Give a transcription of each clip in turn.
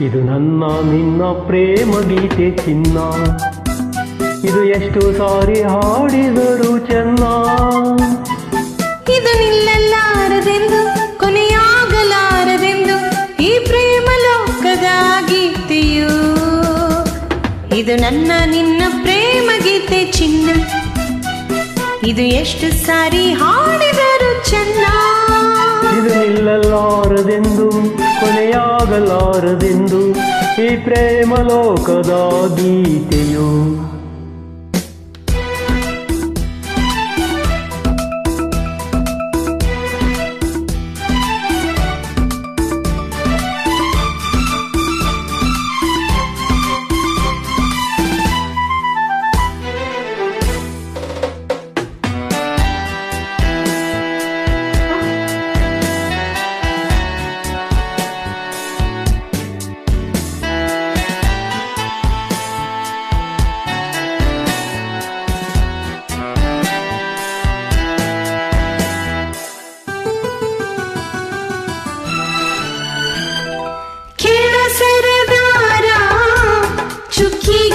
ಇದು ನನ್ನ ನಿನ್ನ ಪ್ರೇಮ ಗೀತೆ ಚಿನ್ನ. ಇದು ಎಷ್ಟು ಸಾರಿ ಹಾಡಿದರು ಚೆನ್ನ. ಇದು ನಿಲ್ಲಲಾರದೆಂದು ಕೊನೆಯಾಗಲಾರದೆಂದು ಈ ಪ್ರೇಮ ಲೋಕದ ಗೀತೆಯು. ಇದು ನನ್ನ ನಿನ್ನ ಪ್ರೇಮ ಗೀತೆ ಚಿನ್ನ. ಇದು ಎಷ್ಟು ಸಾರಿ ಹಾಡಿದರು ಚೆನ್ನ. ಇದು ನಿಲ್ಲಲಾರದೆಂದು ಕೊನೆಯಾಗಲಾರದೆಂದು ಈ ಪ್ರೇಮ ಲೋಕದ ಗೀತೆಯು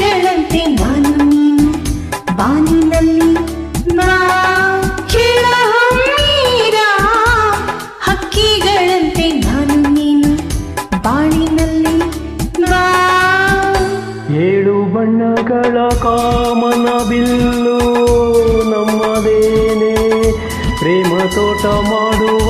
ಚುಕ್ಕಿಗಳಂತೆ ನಾನು ನೀನು ನಾ ಕೆಳಹಮ್ಮೀರ ಹಕ್ಕಿಗಳಂತೆ ನಾನು ನೀನು ಬಾಣಿನಲ್ಲಿ ನಾ. ಏಳು ಬಣ್ಣಗಳ ಕಾಮನ ಬಿಲ್ಲು ನಮ್ಮದೇನೆ, ಪ್ರೇಮ ತೋಟ ಮಾಡುವ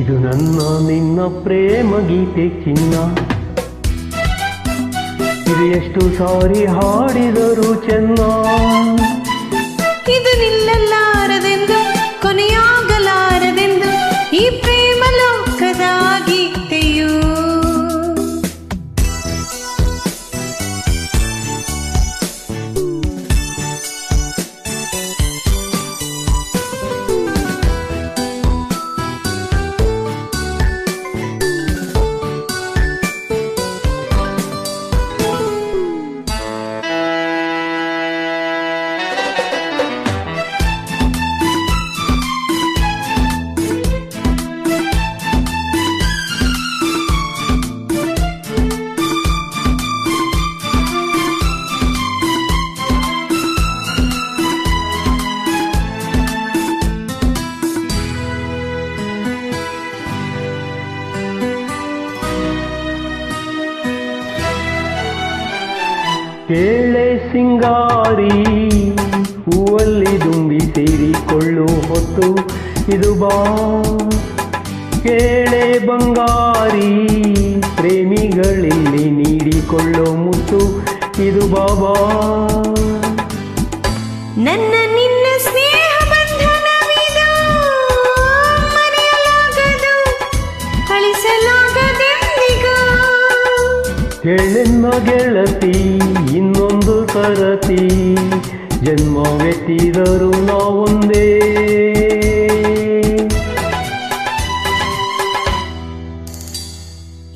ಇದು ನನ್ನ ನಿನ್ನ ಪ್ರೇಮ ಗೀತೆ ಚಿನ್ನ. ಇದು ಎಷ್ಟು ಸಾರಿ ಹಾಡಿದರು ಕೇಳೆ ಸಿಂಗಾರಿ, ಹೂವಲ್ಲಿ ದುಂಬಿ ಸೇರಿಕೊಳ್ಳು ಹೊತ್ತು, ಇದು ಬಾ. ಕೇಳೆ ಬಂಗಾರಿ, ಪ್ರೇಮಿಗಳಲ್ಲಿ ನೀಡಿಕೊಳ್ಳೋ ಮುತ್ತು, ಇದು ಬಾಬಾ. ನನ್ನ ಕೆಳೆನ್ನ ಗೆಳತಿ ಇನ್ನೊಂದು ಸರತಿ ಜನ್ಮವೆತ್ತಿದರು ನಾವೊಂದೇ.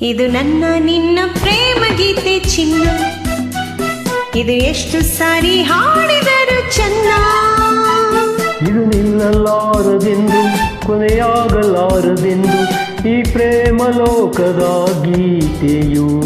ಇದು ನನ್ನ ನಿನ್ನ ಪ್ರೇಮ ಗೀತೆ ಚಿನ್ನ. ಇದು ಎಷ್ಟು ಸಾರಿ ಹಾಡಿದರು ಚೆನ್ನ. ಇದು ನಿಲ್ಲಲಾರದೆಂದು ಕೊನೆಯಾಗಲಾರದೆಂದು ಈ ಪ್ರೇಮ ಲೋಕದ ಗೀತೆಯು.